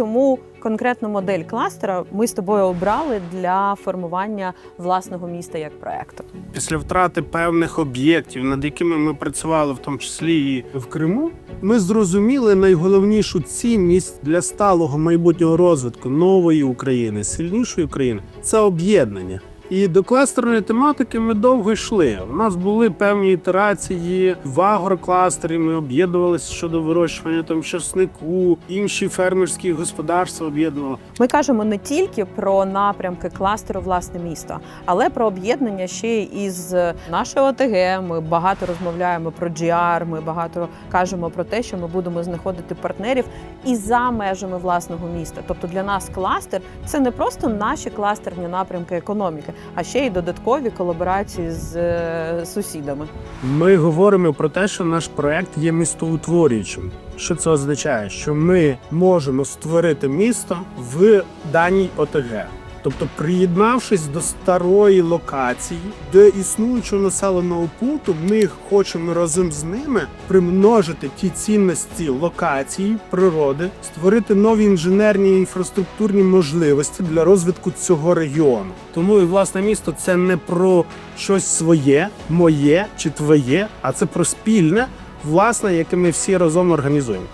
чому конкретно модель кластера ми з тобою обрали для формування власного міста як проекту. Після втрати певних об'єктів, над якими ми працювали, в тому числі і в Криму, ми зрозуміли найголовнішу цінність для сталого майбутнього розвитку нової України, сильнішої України це об'єднання. І до кластерної тематики ми довго йшли. У нас були певні ітерації в агрокластері. Ми об'єднувалися щодо вирощування там часнику, інші фермерські господарства об'єднували. Ми кажемо не тільки про напрямки кластеру власне місто, але про об'єднання ще із нашої ОТГ. Ми багато розмовляємо про GR, Ми багато кажемо про те, що ми будемо знаходити партнерів і за межами власного міста. Тобто для нас кластер це не просто наші кластерні напрямки економіки, а ще й додаткові колаборації з е, сусідами. Ми говоримо про те, що наш проект є містоутворюючим. Що це означає? Що ми можемо створити місто в даній ОТГ. Тобто, приєднавшись до старої локації, до існуючого населеного пункту, ми хочемо разом з ними примножити ті цінності локації, природи, створити нові інженерні інфраструктурні можливості для розвитку цього регіону. Тому і власне місто це не про щось своє, моє чи твоє, а це про спільне, власне, яке ми всі разом організуємо.